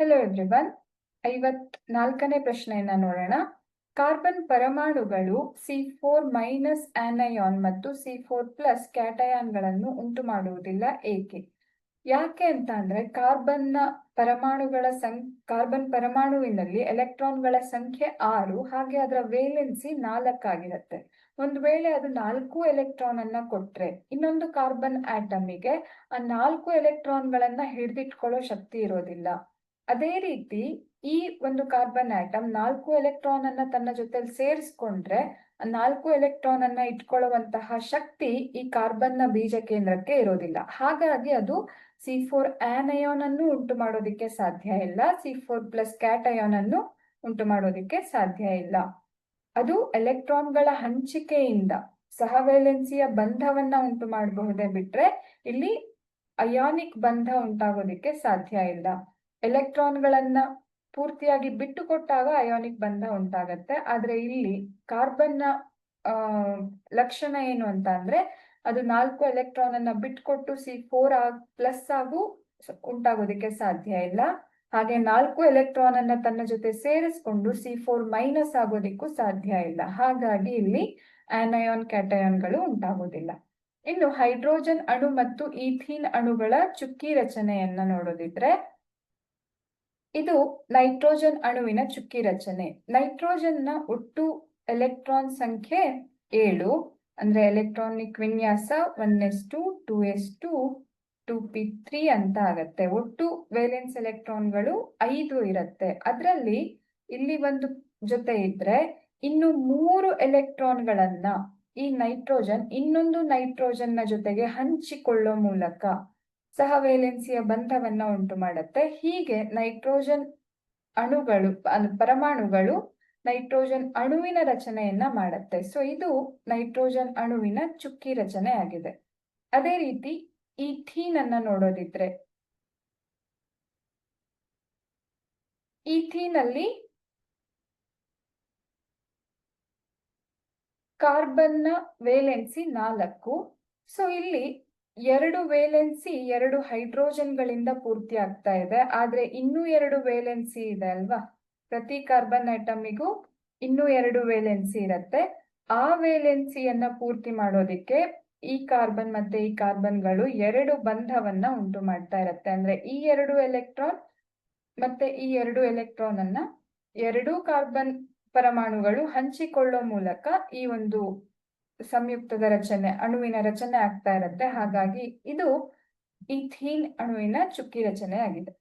Hello everyone ಐವತ್ ನಾಲ್ಕನೇ ಪ್ರಶ್ನೆಯನ್ನ ನೋಡೋಣ. ಕಾರ್ಬನ್ ಪರಮಾಣುಗಳು ಸಿ ಫೋರ್ ಮೈನಸ್ ಆನಯಾನ್ ಮತ್ತು ಸಿ ಫೋರ್ ಪ್ಲಸ್ ಕ್ಯಾಟಯಾನ್ಗಳನ್ನು ಉಂಟು ಮಾಡುವುದಿಲ್ಲ ಏಕೆ? ಯಾಕೆ ಅಂತ ಅಂದ್ರೆ ಕಾರ್ಬನ್ನ ಪರಮಾಣುಗಳ ಸಂ, ಕಾರ್ಬನ್ ಪರಮಾಣುವಿನಲ್ಲಿ ಎಲೆಕ್ಟ್ರಾನ್ಗಳ ಸಂಖ್ಯೆ ಆರು, ಹಾಗೆ ಅದರ ವೇಲೆನ್ಸಿ ನಾಲ್ಕಾಗಿರುತ್ತೆ. ಒಂದು ವೇಳೆ ಅದು ನಾಲ್ಕು ಎಲೆಕ್ಟ್ರಾನ್ ಅನ್ನ ಕೊಟ್ರೆ ಇನ್ನೊಂದು ಕಾರ್ಬನ್ ಆಟಮಿಗೆ ಆ ನಾಲ್ಕು ಎಲೆಕ್ಟ್ರಾನ್ಗಳನ್ನ ಹಿಡಿದಿಟ್ಕೊಳ್ಳೋ ಶಕ್ತಿ ಇರೋದಿಲ್ಲ. ಅದೇ ರೀತಿ ಈ ಒಂದು ಕಾರ್ಬನ್ ಆಟಮ್ ನಾಲ್ಕು ಎಲೆಕ್ಟ್ರಾನ್ ಅನ್ನ ತನ್ನ ಜೊತೆಲಿ ಸೇರಿಸ್ಕೊಂಡ್ರೆ ನಾಲ್ಕು ಎಲೆಕ್ಟ್ರಾನ್ ಅನ್ನ ಇಟ್ಕೊಳ್ಳುವಂತಹ ಶಕ್ತಿ ಈ ಕಾರ್ಬನ್ನ ಬೀಜ ಕೇಂದ್ರಕ್ಕೆ ಇರೋದಿಲ್ಲ. ಹಾಗಾಗಿ ಅದು ಸಿ ಫೋರ್ ಆನಯೋನ್ ಅನ್ನು ಉಂಟು ಮಾಡೋದಿಕ್ಕೆ ಸಾಧ್ಯ ಇಲ್ಲ. ಸಿ ಫೋರ್ ಪ್ಲಸ್ ಕ್ಯಾಟಯೋನ್ ಅನ್ನು ಉಂಟು ಮಾಡೋದಿಕ್ಕೆ ಸಾಧ್ಯ ಇಲ್ಲ. ಅದು ಎಲೆಕ್ಟ್ರಾನ್ಗಳ ಹಂಚಿಕೆಯಿಂದ ಸಹವೇಲೆನ್ಸಿಯ ಬಂಧವನ್ನ ಉಂಟು ಮಾಡಬಹುದೇ ಬಿಟ್ರೆ ಇಲ್ಲಿ ಅಯಾನಿಕ್ ಬಂಧ ಉಂಟಾಗೋದಿಕ್ಕೆ ಸಾಧ್ಯ ಇಲ್ಲ. ಎಲೆಕ್ಟ್ರಾನ್ಗಳನ್ನ ಪೂರ್ತಿಯಾಗಿ ಬಿಟ್ಟು ಕೊಟ್ಟಾಗ ಅಯೋನಿಕ್ ಬಂಧ ಉಂಟಾಗತ್ತೆ. ಆದ್ರೆ ಇಲ್ಲಿ ಕಾರ್ಬನ್ನ ಲಕ್ಷಣ ಏನು ಅಂತ ಅಂದ್ರೆ ಅದು ನಾಲ್ಕು ಎಲೆಕ್ಟ್ರಾನ್ ಅನ್ನ ಬಿಟ್ಕೊಟ್ಟು ಸಿ ಫೋರ್ ಆಗ್, ಪ್ಲಸ್ ಆಗು ಉಂಟಾಗೋದಿಕ್ಕೆ ಸಾಧ್ಯ ಇಲ್ಲ. ಹಾಗೆ ನಾಲ್ಕು ಎಲೆಕ್ಟ್ರಾನ್ ಅನ್ನ ತನ್ನ ಜೊತೆ ಸೇರಿಸ್ಕೊಂಡು ಸಿ ಫೋರ್ ಮೈನಸ್ ಆಗೋದಿಕ್ಕೂ ಸಾಧ್ಯ ಇಲ್ಲ. ಹಾಗಾಗಿ ಇಲ್ಲಿ ಆನಯಾನ್ ಕ್ಯಾಟಯಾನ್ಗಳು ಉಂಟಾಗೋದಿಲ್ಲ. ಇನ್ನು ಹೈಡ್ರೋಜನ್ ಅಣು ಮತ್ತು ಈಥೀನ್ ಅಣುಗಳ ಚುಕ್ಕಿ ರಚನೆಯನ್ನ ನೋಡೋದಿದ್ರೆ ಇದು ನೈಟ್ರೋಜನ್ ಅಣುವಿನ ಚುಕ್ಕಿ ರಚನೆ. ನೈಟ್ರೋಜನ್ನ ಒಟ್ಟು ಎಲೆಕ್ಟ್ರಾನ್ ಸಂಖ್ಯೆ ಏಳು, ಅಂದ್ರೆ ಎಲೆಕ್ಟ್ರಾನಿಕ್ ವಿನ್ಯಾಸ one S two two S two two P three ಅಂತ ಆಗತ್ತೆ. ಒಟ್ಟು ವೇಲೆನ್ಸ್ ಎಲೆಕ್ಟ್ರಾನ್ಗಳು ಐದು ಇರುತ್ತೆ. ಅದರಲ್ಲಿ ಇಲ್ಲಿ ಒಂದು ಜೊತೆ ಇದ್ರೆ ಇನ್ನು ಮೂರು ಎಲೆಕ್ಟ್ರಾನ್ಗಳನ್ನ ಈ ನೈಟ್ರೋಜನ್ ಇನ್ನೊಂದು ನೈಟ್ರೋಜನ್ನ ಜೊತೆಗೆ ಹಂಚಿಕೊಳ್ಳೋ ಮೂಲಕ ಸಹವೇಲೆನ್ಸಿಯ ಬಂಧವನ್ನ ಉಂಟು ಮಾಡುತ್ತೆ. ಹೀಗೆ ನೈಟ್ರೋಜನ್ ಅಣುಗಳು ಪರಮಾಣುಗಳು ನೈಟ್ರೋಜನ್ ಅಣುವಿನ ರಚನೆಯನ್ನ ಮಾಡುತ್ತೆ. ಸೊ, ಇದು ನೈಟ್ರೋಜನ್ ಅಣುವಿನ ಚುಕ್ಕಿ ರಚನೆ ಆಗಿದೆ. ಅದೇ ರೀತಿ ಈಥೀನ್ ಅನ್ನ ನೋಡೋದಿದ್ರೆ ಈ ಥೀನಲ್ಲಿ ಕಾರ್ಬನ್ನ ವೇಲೆನ್ಸಿ ನಾಲ್ಕು. ಸೊ, ಇಲ್ಲಿ ಎರಡು ವೇಲೆನ್ಸಿ ಎರಡು ಹೈಡ್ರೋಜನ್ಗಳಿಂದ ಪೂರ್ತಿ ಆಗ್ತಾ ಇದೆ. ಆದ್ರೆ ಇನ್ನೂ ಎರಡು ವೇಲೆನ್ಸಿ ಇದೆ ಅಲ್ವಾ? ಪ್ರತಿ ಕಾರ್ಬನ್ ಐಟಮಿಗೂ ಇನ್ನೂ ಎರಡು ವೇಲೆನ್ಸಿ ಇರತ್ತೆ. ಆ ವೇಲೆನ್ಸಿಯನ್ನ ಪೂರ್ತಿ ಮಾಡೋದಿಕ್ಕೆ ಈ ಕಾರ್ಬನ್ ಮತ್ತೆ ಈ ಕಾರ್ಬನ್ಗಳು ಎರಡು ಬಂಧವನ್ನ ಉಂಟು ಮಾಡ್ತಾ ಇರತ್ತೆ. ಅಂದ್ರೆ ಈ ಎರಡು ಎಲೆಕ್ಟ್ರಾನ್ ಮತ್ತೆ ಈ ಎರಡು ಎಲೆಕ್ಟ್ರಾನ್ ಅನ್ನ ಎರಡೂ ಕಾರ್ಬನ್ ಪರಮಾಣುಗಳು ಹಂಚಿಕೊಳ್ಳೋ ಮೂಲಕ ಈ ಒಂದು ಸಂಯುಕ್ತದ ರಚನೆ ಅಣುವಿನ ರಚನೆ ಆಗ್ತಾ ಇರತ್ತೆ. ಹಾಗಾಗಿ ಇದು ಈಥೀನ್ ಅಣುವಿನ ಚುಕ್ಕಿ ರಚನೆ ಆಗಿದೆ